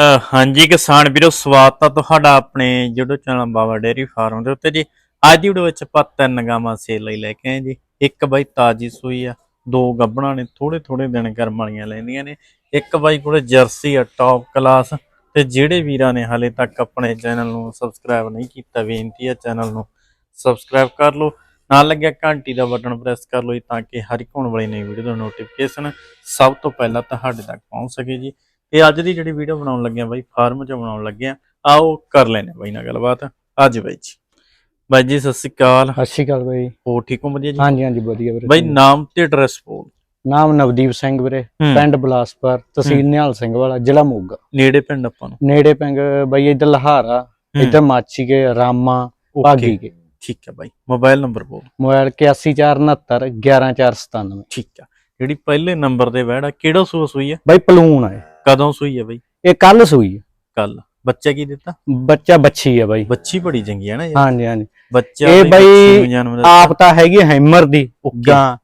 ਹਾਂਜੀ ਕਿਸਾਨ ਵੀਰੋ, ਸਵਾਗਤ ਹੈ ਤੁਹਾਡਾ ਆਪਣੇ YouTube channel Baba dairy farm ਦੇ ਉੱਤੇ ਜੀ। ਅੱਜ ਦੀ ਵੀਡੀਓ ਵਿੱਚ ਆਪਾਂ ਤਿੰਨ ਗਾਵਾਂ ਸੇਲ ਲਈ ਲੈ ਕੇ ਆਏ ਜੀ। ਇੱਕ ਬਾਈ ਤਾਜੀ ਸੂਈ ਆ, ਦੋ ਗੱਬਣਾ ਨੇ ਥੋੜੇ ਥੋੜੇ ਦਿਨ ਕਰਮ ਵਾਲੀਆਂ ਲੈਂਦੀਆਂ ਨੇ। ਇੱਕ ਬਾਈ ਕੋਲੇ ਜਰਸੀ ਆ ਟੌਪ ਕਲਾਸ ਤੇ ਜਿਹੜੇ ਵੀਰਾਂ ਨੇ ਹਾਲੇ ਤੱਕ ਆਪਣੇ ਚੈਨਲ ਨੂੰ ਸਬਸਕ੍ਰਾਈਬ ਨਹੀਂ ਕੀਤਾ, ਬੇਨਤੀ ਆ ਚੈਨਲ ਨੂੰ ਸਬਸਕ੍ਰਾਈਬ ਕਰ ਲਓ। ਨਾਲ ਲੱਗਿਆ ਘੰਟੀ ਦਾ ਬਟਨ ਪ੍ਰੈਸ ਕਰ ਲਓ ਜੀ, ਤਾਂ ਕਿ ਹਰ ਇੱਕ ਹੋਣ ਵਾਲੀ ਨਵੀਂ ਵੀਡੀਓ ਦਾ ਨੋਟੀਫਿਕੇਸ਼ਨ ਸਭ ਤੋਂ ਪਹਿਲਾਂ ਤੁਹਾਡੇ ਤੱਕ ਪਹੁੰਚ ਸਕੇ ਜੀ। ਤੇ ਅੱਜ ਦੀ ਜਿਹੜੀ ਵੀਡੀਓ ਬਣਾਉਣ ਲੱਗੇ ਆ ਬਾਈ ਫਾਰਮ 'ਚ ਬਣਾਉਣ ਲੱਗੇ ਆ ਆਓ ਕਰ ਲੈਨੇ ਬਾਈ ਨਾਲ ਗੱਲਬਾਤ। ਅੱਜ ਬਾਈ ਜੀ। ਬਾਈ ਜੀ ਸਤਿ ਸ਼੍ਰੀ ਅਕਾਲ। ਸਤਿ ਸ਼੍ਰੀ ਅਕਾਲ ਬਾਈ। ਹੋ ਠੀਕ ਹੋ ਵਧੀਆ ਜੀ? ਹਾਂਜੀ ਹਾਂਜੀ ਵਧੀਆ ਵੀਰੇ। ਬਾਈ ਨਾਮ ਤੇ ਐਡਰੈਸ ਬੋਲ। ਨਾਮ ਨਵਦੀਪ ਸਿੰਘ ਵੀਰੇ ਹੂੰ। ਪਿੰਡ ਬਲਾਸਪੁਰ ਤਹਿਸੀਲ ਨਿਹਾਲ ਸਿੰਘ ਵਾਲਾ ਜ਼ਿਲ੍ਹਾ ਮੋਗਾ। ਨੇੜੇ ਪਿੰਡ ਆਪਾਂ ਨੂੰ? ਨੇੜੇ ਪਿੰਗ ਬਾਈ ਇੱਧਰ ਲਹਾਰਾ ਹੂੰ। ਇੱਧਰ ਮਾਚੀ ਕੇ ਰਾਮਾ ਭਾਗੀ ਕੇ ਠੀਕ ਹੈ ਬਾਈ। ਮੋਬਾਈਲ ਨੰਬਰ ਬੋਲ। ਮੋਬਾਈਲ 8149 11497 ਠੀਕ ਆ। ਜਿਹੜੀ ਪਹਿਲੇ ਨੰਬਰ ਤੇ ਬੈਠਾ ਕਿਹੜਾ ਸੂਆ ਸੂਈ ਹੈ ਬਾਈ ਪਲੂਨ ਹੈ ਕਦੋਂ ਸੂਈ ਹੈ ਬਾਈ? ਇਹ ਕੱਲ ਸੂਈ ਹੈ। ਕੱਲ। ਬੱਚਾ ਕੀ ਦਿੱਤਾ? ਬੱਚਾ ਬੱਚੀ ਹੈ ਬਾਈ। ਬੱਚੀ ਬੜੀ ਚੰਗੀ ਹੈ ਨਾ ਯਾਰ ਹਾਂਜੀ ਹਾਂਜੀ। ਬੱਚਾ ਇਹ ਬਾਈ। ਆਪ ਤਾਂ ਹੈਗੀ ਹੈਮਰ ਦੀ। ਗਾਂ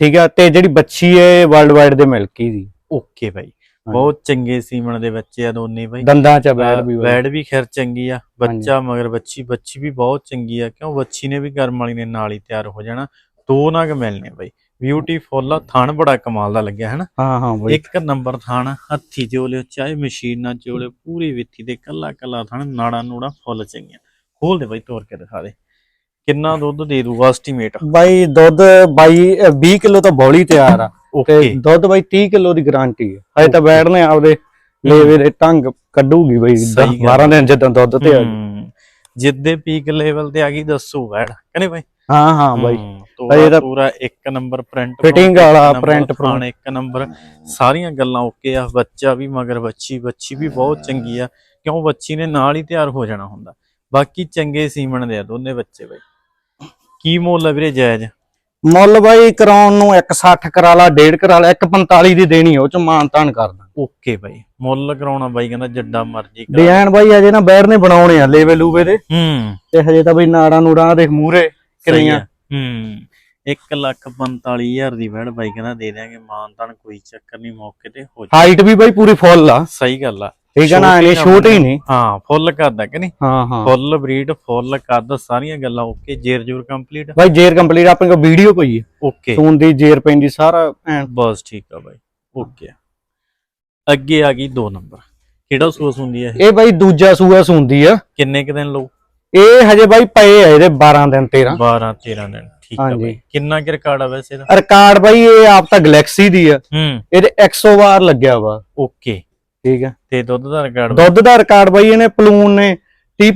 ਠੀਕ ਆ ਤੇ ਜਿਹੜੀ ਬੱਚੀ ਹੈ ਵਰਲਡ ਵਾਈਡ ਦੇ ਮਿਲਕੀ ਦੀ। ਓਕੇ ਬਾਈ। ਬਹੁਤ ਚੰਗੇ ਸੀਮਣ ਦੇ ਬੱਚੇ ਆ ਦੋਨੇ ਬਾਈ। ਦੰਦਾਂ ਚ ਬੈਠ ਵੀ। ਬੈਡ ਵੀ ਖੈਰ ਚੰਗੀ ਆ। ਬੱਚਾ ਮਗਰ ਬੱਚੀ ਬੱਚੀ ਵੀ ਬਹੁਤ ਚੰਗੀ ਆ। ਕਿਉਂ? ਬੱਚੀ ਨੇ ਵੀ ਕਰਮ ਵਾਲੀ ਨੇ ਨਾਲ ਹੀ ਤਿਆਰ ਹੋ ਜਾਣਾ। ਦੋ ਨਗ ਮਿਲਨੇ ਬਾਈ। ਬਿਊਟੀਫੁੱਲ ਥਣ ਬੜਾ ਕਮਾਲ ਦਾ ਲੱਗਿਆ ਹੈ ਹਾਂ ਹਾਂ ਬਾਈ। ਇੱਕ ਨੰਬਰ ਥਣ ਹੱਥੀ ਚੋਲਿਓ ਚਾਹੇ ਮਸ਼ੀਨ ਨਾਲ ਚੋਲਿਓ ਪੂਰੀ ਵਿੱਥੀ ਦੇ ਕੱਲਾ ਕੱਲਾ ਥਣ ਨਾੜਾ ਨੂੜਾ ਫੁੱਲ ਚੰਗੀਆਂ। ਖੋਲ ਦੇ ਬਾਈ ਤੋੜ ਕੇ ਦਿਖਾ ਦੇ। ਕਿੰਨਾ ਦੁੱਧ ਦੇ ਦੂਗਾ ਐਸਟੀਮੇਟ ਬਾਈ ਦੁੱਧ ਬਾਈ 20 ਕਿਲੋ ਤਾਂ ਬੌਲੀ ਤਿਆਰ ਆ। ਤੇ ਦੁੱਧ ਬਾਈ 30 ਕਿਲੋ ਦੀ ਗਾਰੰਟੀ ਹੈ ਹਜੇ ਤਾਂ ਬੈਠਨੇ ਆਪਦੇ ਲੇਵੇ ਦੇ ਢੰਗ ਕੱਢੂਗੀ ਬਾਈ ਸਹੀ ਗੱਲ। 12 ਦਿਨ ਜਦੋਂ ਦੁੱਧ ਤੇ ਆ ਗਈ। ਜਿੱਦੇ ਪੀਕ ਲੈਵਲ ਤੇ ਆ ਗਈ ਦੱਸੋ ਬੈੜ ਕਹਿੰਦੇ ਬਾਈ ਹਾਂ ਹਾਂ ਬਾਈ। ਹਮ, ਤੋਰਾ ਇਹ ਤਾਂ ਪੂਰਾ ਇੱਕ ਨੰਬਰ ਪ੍ਰਿੰਟ Fitting ਵਾਲਾ ਪ੍ਰਿੰਟ ਇੱਕ ਨੰਬਰ ਸਾਰੀਆਂ ਗੱਲਾਂ ਓਕੇ ਆ ਬੱਚਾ ਵੀ ਮਗਰ ਬੱਚੀ ਬੱਚੀ ਵੀ ਬਹੁਤ ਚੰਗੀ ਆ। ਕਿਉਂ? ਬੱਚੀ ਨੇ ਨਾਲ ਹੀ ਤਿਆਰ ਹੋ ਜਾਣਾ ਹੁੰਦਾ। ਬਾਕੀ ਚੰਗੇ ਸੀਮਣ ਦੇ ਆ ਦੋਨੇ ਬੱਚੇ ਬਾਈ। ਕੀ ਮੁੱਲ ਆ ਵੀਰੇ ਜਾਇਜ਼? ਮੁੱਲ ਬਾਈ ਕਰਾਉਣ ਨੂੰ 160 ਕਰਾ ਲਾ 1.5 ਕਰਾ ਲਾ 145 ਦੀ ਦੇਣੀ ਉਹ ਚ ਮਾਨ ਤਾਨ ਕਰਦਾ। ਓਕੇ ਬਾਈ। ਮੁੱਲ ਕਰਾਉਣਾ ਬਾਈ ਕਹਿੰਦਾ ਜਿੱਡਾ ਮਰਜ਼ੀ ਕਰਾ। ਡਿਜ਼ਾਈਨ ਬਾਈ ਅਜੇ ਨਾ ਬੈਠਨੇ ਬਣਾਉਣੇ ਆ ਲੇਵੇ ਲੂਵੇ ਦੇ। ਹੂੰ। ਤੇ ਹਜੇ ਤਾਂ ਬਾਈ ਨਾੜਾਂ ਨੂੜਾਂ ਦੇ ਮੂਰੇ ਕਰੀਆਂ ਆ। ਹੂੰ। 1 ਲੱਖ 45000 ਦੀ ਵੜ ਬਾਈ ਕਹਿੰਦਾ ਦੇ ਦਿਆਂਗੇ ਮਾਨ ਤਾਨ ਕੋਈ ਚੱਕਰ ਨਹੀਂ ਮੌਕੇ ਤੇ ਹੋ ਜਾ ਹਾਈਟ ਵੀ ਬਾਈ ਪੂਰੀ ਫੁੱਲ ਆ। ਸਹੀ ਗੱਲ ਆ। ਠੀਕ ਆ ਨਾ ਇਹ ਨਾ ਛੋਟੇ ਹੀ। ਨਹੀਂ। ਹਾਂ ਫੁੱਲ ਕਰਦਾ ਕਿ ਨਹੀਂ? ਹਾਂ ਹਾਂ। ਫੁੱਲ ਬਰੀਡ ਫੁੱਲ ਕੱਦ ਸਾਰੀਆਂ ਗੱਲਾਂ ਓਕੇ ਜੇਰ ਜੂਰ ਕੰਪਲੀਟ? ਬਾਈ ਜੇਰ ਕੰਪਲੀਟ ਆਪਣੇ ਕੋਲ ਵੀਡੀਓ ਪਈ ਹੈ ਓਕੇ। ਸੂਨ ਦੀ ਜੇਰ ਪੈਂਦੀ ਸਾਰਾ ਐਨ। ਬਸ ਠੀਕ ਆ ਬਾਈ ਓਕੇ। ਅੱਗੇ ਆ ਗਈ 2 ਨੰਬਰ। ਕਿਹੜਾ ਸੂਸ ਹੁੰਦੀ ਹੈ ਇਹ? ਇਹ ਬਾਈ ਦੂਜਾ ਸੂਆ ਸੁੰਦੀ ਆ। ਕਿੰਨੇ ਕ ਦਿਨ ਲਓ ਇਹ ਹਜੇ ਬਾਈ ਪਏ ਆ ਇਹਦੇ 12 ਦਿਨ 13 12 13 ਦਿਨ ਠੀਕ ਆ। ਬਾਈ। ਕਿੰਨਾ ਕਿ ਰਿਕਾਰਡ ਆ ਵੈਸੇ ਇਹਦਾ? ਰਿਕਾਰਡ ਬਾਈ ਇਹ ਆਪ ਤਾਂ ਗੈਲੈਕਸੀ ਦੀ ਆ। ਹੂੰ। ਇਹਦੇ 100 ਵਾਰ ਲੱਗਿਆ ਵਾ। ਓਕੇ। ਠੀਕ ਆ। ਤੇ ਦੁੱਧ ਦਾ ਰਿਕਾਰਡ ਦੁੱਧ ਦਾ ਰਿਕਾਰਡ ਬਾਈ ਇਹਨੇ ਪਲੂਨ ਨੇ 30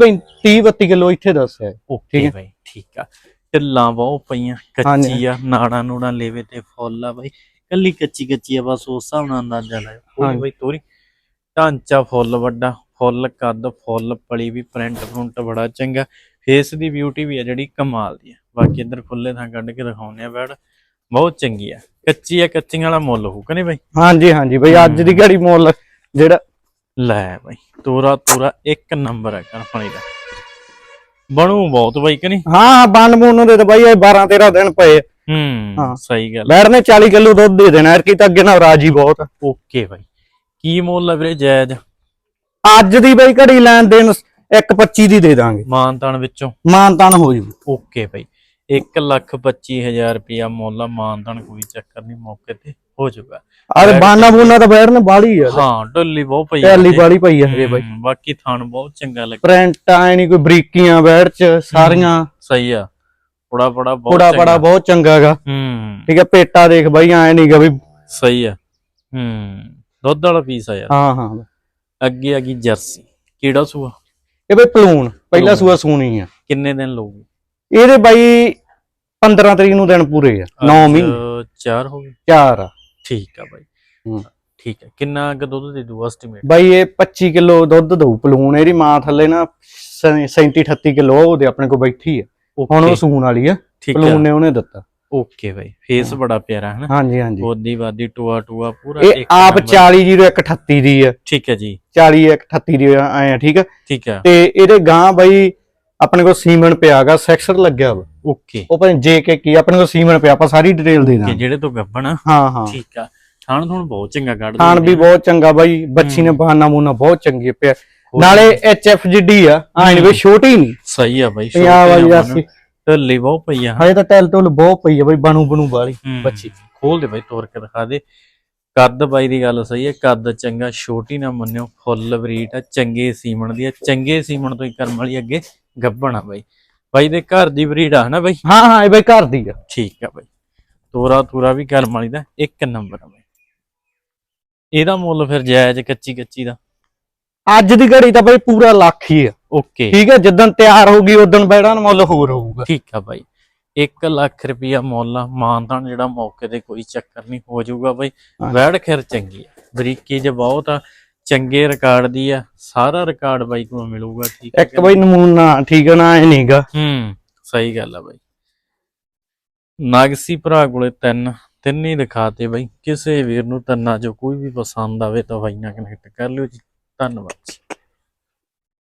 30 32 ਕਿਲੋ ਇੱਥੇ ਦੱਸਿਆ। ਓਕੇ ਠੀਕ ਹੈ। ਬਾਈ ਠੀਕ ਆ। ਢਿੱਲਾਂ ਬਹੁਤ ਪਈਆਂ। ਕੱਚੀ ਆ ਨਾੜਾਂ ਨੂੜਾਂ ਲੇਵੇ ਤੇ ਫੁੱਲ ਆ ਬਾਈ। ਕੱਲੀ ਕੱਚੀ ਕੱਚੀ ਆ ਬਸ ਉਸ ਹਿਸਾਬ ਨਾਲ ਅੰਦਾਜ਼ਾ ਕੋਈ ਹਾਂਜੀ। ਬਾਈ ਤੋਰੀ। ਢਾਂਚਾ ਫੁੱਲ ਵੱਡਾ। ਫੁੱਲ ਕੱਦ ਫੁੱਲ ਪਲੀ ਵੀ ਪ੍ਰਿੰਟ ਫਰੰਟ ਬੜਾ ਚੰਗਾ। ਫੇਸ ਦੀ ਬਿਊਟੀ ਵੀ ਆ ਜਿਹੜੀ ਕਮਾਲ ਦੀ ਆ। ਬਾਕੀ ਇੱਧਰ ਖੁੱਲੇ ਥਾਂ ਕੱਢ ਕੇ ਦਿਖਾਉਂਦੇ ਆ ਬੈੜ ਬਹੁਤ ਚੰਗੀ ਆ। ਕੱਚੀ ਆ ਕੱਚੀਆਂ ਵਾਲਾ ਮੁੱਲ ਹੋਊ ਕਿ ਨਹੀਂ ਬਾਈ? ਹਾਂਜੀ ਹਾਂਜੀ ਬਾਈ ਅੱਜ ਦੀ ਘੜੀ ਮੁੱਲ ਜਿਹੜਾ ਲੈ ਬਾਈ ਤੋਰਾ ਤੋਰਾ ਇੱਕ ਨੰਬਰ ਹੈ ਕੰਪਨੀ ਦਾ। ਬਣੂ ਬਹੁਤ ਬਾਈ ਕਿ ਨਹੀਂ? ਹਾਂ ਬਨ ਬੁਨ ਦੇ ਤਾਂ ਬਾਈ ਇਹ 12 13 ਦਿਨ ਪਏ ਹੂੰ ਹਾਂ। ਸਹੀ ਗੱਲ ਬੈਠ ਨੇ 40 ਕਿਲੋ ਦੁੱਧ ਦੇ ਦੇਣਾ ਐਰਕੀ ਤਾਂ ਅੱਗੇ ਨਾਲ ਰਾਜੀ ਬਹੁਤ। ਓਕੇ ਬਾਈ। ਕੀ ਮੁੱਲ ਆ ਵੀਰੇ ਜਾਇਜ਼? ਅੱਜ ਦੀ ਬਾਈ ਘੜੀ ਲੈਣ ਦੇਣ 125 ਦੀ ਦੇ ਦਾਂਗੇ। ਮਾਨਤਾਨ ਵਿੱਚੋਂ। ਮਾਨ ਤਾਨ ਹੋ ਜੂ। ਓਕੇ ਬਾਈ। 1 ਲੱਖ 25000 ਰੁਪਿਆ ਮੁੱਲ ਆ ਮਾਨਤਾਨ ਕੋਈ ਚੱਕਰ ਨਹੀਂ ਮੌਕੇ ਤੇ ਹੋ ਜਾਊਗਾ। ਆਹ ਬਾਨਾ ਬੂਨਾ ਤਾਂ ਬੈਠ ਨੇ ਬਾਲੀ ਆ। ਹਾਂ ਢੱਲੀ ਬਹੁਤ ਪਈ ਟੈਲੀ ਹਜੇ। ਬਾਲੀ ਪਈ ਆ ਹਜੇ ਬਾਈ। ਬਾਕੀ ਥਣ ਬਹੁਤ ਚੰਗਾ ਲੱਗਾ। ਪ੍ਰਿੰਟ ਆਏ ਨਹੀਂ ਕੋਈ ਬਰੀਕੀਆਂ ਬੈਠ ਚ ਸਾਰੀਆਂ। ਸਹੀ ਆ। ਬੜਾ ਬੜਾ ਬਹੁਤ ਚੰਗਾ। ਬੜਾ ਬਹੁਤ ਚੰਗਾ ਹੈਗਾ ਹੂੰ। ਠੀਕ ਹੈ ਪੇਟਾ ਦੇਖ ਬਾਈ ਐ ਨਹੀਂਗਾ ਵੀ ਸਹੀ ਆ। ਹੂੰ। ਦੁੱਧ ਵਾਲਾ ਪੀਸ ਆ ਯਾਰ। ਹਾਂ ਹਾਂ। ਅੱਗੇ ਆ ਗਈ ਜਰਸੀ। ਕਿਹੜਾ ਸੂਆ? ਇਹ ਬਈ ਪਲੂਨ ਪਹਿਲਾ। ਸੂਆ ਸੂਣੀ ਆ। ਕਿੰਨੇ ਦਿਨ ਲਊਗੀ? ਇਹਦੇ ਬਾਈ 15 ਤਰੀਕ ਨੂੰ ਦਿਨ ਪੂਰੇ ਆ। 9 ਮਹੀਨੇ। ਅੱਜ ਚਾਰ ਹੋ ਗਏ? ਚਾਰ ਆ। ਠੀਕ ਆ ਬਾਈ। ਠੀਕ ਹੈ ਕਿੰਨਾ ਕੁ ਦੁੱਧ ਦੇ ਦੂ ਐਸਟੀਮੇਟ ਬਾਈ ਇਹ 25 ਕਿਲੋ ਦੁੱਧ ਦਊ ਪਲੂਨ ਇਹਦੀ ਮਾਂ ਥੱਲੇ ਨਾ 37 38 ਕਿਲੋ ਉਹਦੇ ਆਪਣੇ ਕੋਲ ਬੈਠੀ ਆ। ਹੁਣ ਉਹ ਸੂਣ ਵਾਲੀ ਆ। ਪਲੂਨ ਨੇ ਉਹਨੇ ਦਿੱਤਾ। ਓਕੇ ਬਾਈ ਫੇਸ ਹਾਂ। ਬੜਾ ਪਿਆਰਾ ਹੈ ਨਾ ਹਾਂਜੀ ਹਾਂਜੀ। ਬੋਦੀ ਬਾਦੀ ਟੂਆ ਟੂਆ ਪੂਰਾ ਇਹ ਆਪ ਨੰਬਰ। 400138 ਦੀ ਆ। ਠੀਕ ਹੈ ਜੀ। 4038 ਦੀ ਆਏ ਆ ਠੀਕ ਆ? ਠੀਕ ਹੈ ਤੇ ਇਹਦੇ ਗਾਂ ਬਾਈ ਆਪਣੇ ਕੋਲ ਸੀਮਨ ਪਿਆਗਾ ਸੈਕਸਰ ਲੱਗਿਆ ਵਾ। ਓਕੇ ਉਹ ਭਾਵੇਂ ਜੇ ਕੇ ਕੀ ਆਪਣੇ ਕੋਲ ਸੀਮਨ ਪਿਆ ਆਪਾਂ ਸਾਰੀ ਡਿਟੇਲ ਦੇ ਦਾਂਗੇ। ਜਿਹੜੇ ਤੋਂ ਗੱਬਣ ਆ, ਹਾਂ ਹਾਂ। ਠੀਕ ਆ। ਥਾਣ ਥੁਣ ਬਹੁਤ ਚੰਗਾ ਕੱਢਦੀ ਖਾਣ ਵੀ ਬਹੁਤ ਚੰਗਾ ਬਾਈ ਬੱਚੀ ਨੇ ਬਹਾਨਾ ਮੂਨਾ ਬਹੁਤ ਚੰਗੀ ਪਿਆ। ਨਾਲੇ ਐਚਐਫ ਜਿੱਡੀ ਆ ਆਇਨ ਵੀ ਛੋਟੀ ਨਹੀਂ। ਸਹੀ ਆ ਬਾਈ ਛੋਟੇ ਆ ਢੱਲੀ ਬਹੁਤ ਪਈ ਆ। ਹਜੇ ਤਾਂ ਟੈਲ ਟੁਲ ਬਹੁਤ ਪਈ ਆ ਬਾਈ ਬਣੂ ਬਣੂ ਵਾਲੀ। ਹੂੰ। ਬੱਚੀ ਖੋਲ ਦੇ ਬਾਈ ਤੋੜ ਕੇ ਦਿਖਾ ਦੇ। ਕੱਦ ਬਾਈ ਦੀ ਗੱਲ ਸਹੀ ਹੈ ਕੱਦ ਚੰਗਾ ਛੋਟੀ ਨਾ ਮੰਨਿਓ ਫੁੱਲ ਬਰੀਟ ਆ ਚੰਗੇ ਸੀਮਣ ਦੀ ਆ। ਚੰਗੇ ਸੀਮਣ ਤੋਂ ਹੀ ਕਰਮ ਵਾਲੀ ਅੱਗੇ ਗੱਭਣ ਆ ਬਾਈ। ਬਾਈ ਦੇ ਘਰ ਦੀ ਬਰੀਡ ਆ ਹਨਾ ਬਾਈ? ਹਾਂ ਹਾਂ ਇਹ ਬਾਈ ਘਰ ਦੀ ਆ। ਠੀਕ ਆ ਬਾਈ। ਤੋਰਾ ਤੂਰਾ ਵੀ ਕਰਮ ਵਾਲੀ ਦਾ ਇੱਕ ਨੰਬਰ ਆ ਬਾਈ। ਇਹਦਾ ਮੁੱਲ ਫਿਰ ਜਾਇਜ਼ ਕੱਚੀ ਕੱਚੀ ਦਾ? ਅੱਜ ਦੀ ਘੜੀ ਤਾਂ ਬਾਈ ਪੂਰਾ ਲੱਖ ਹੀ ਆ। ਓਕੇ ਠੀਕ ਹੈ ਜਦੋਂ ਤਿਆਰ ਹੋਊਗੀ ਉਦੋਂ ਬੈੜਾ ਮੁੱਲ ਹੋਰ ਹੋਊਗਾ। ਠੀਕ ਆ ਬਾਈ। 1 ਲੱਖ ਰੁਪਿਆ ਮੁੱਲ ਆ ਮਾਨਤਾਨ ਜਿਹੜਾ ਮੌਕੇ ਤੇ ਕੋਈ ਚੱਕਰ ਨਹੀਂ ਹੋ ਜਾਊਗਾ ਬਾਈ। ਹਾਂ। ਵੈੜ ਖੈਰ ਚੰਗੀ ਆ। ਬਰੀਕੀ ਜੇ ਬਹੁਤ ਆ ਚੰਗੇ ਰਿਕਾਰਡ ਦੀ ਆ ਸਾਰਾ ਰਿਕਾਰਡ ਬਾਈ ਕੋਲ ਮਿਲੂਗਾ ਠੀਕ ਆ ਇੱਕ ਬਾਈ ਨਮੂਨਾ ਠੀਕ ਹੈ ਨਾ ਇਹ ਨਹੀਂਗਾ ਹੂੰ ਸਹੀ ਗੱਲ ਆ ਬਾਈ। ਨਾਗਸੀ ਭਰਾ ਕੋਲੇ ਤਿੰਨ ਤਿੰਨ ਹੀ ਦਿਖਾਤੇ ਬਾਈ। ਕਿਸੇ ਵੀਰ ਨੂੰ ਤੰਨਾ ਜੋ ਕੋਈ ਵੀ ਪਸੰਦ ਆਵੇ ਤਾਂ ਬਾਈ ਨਾਲ ਕਨੈਕਟ ਕਰ ਲਿਓ ਜੀ। ਧੰਨਵਾਦ ਜੀ।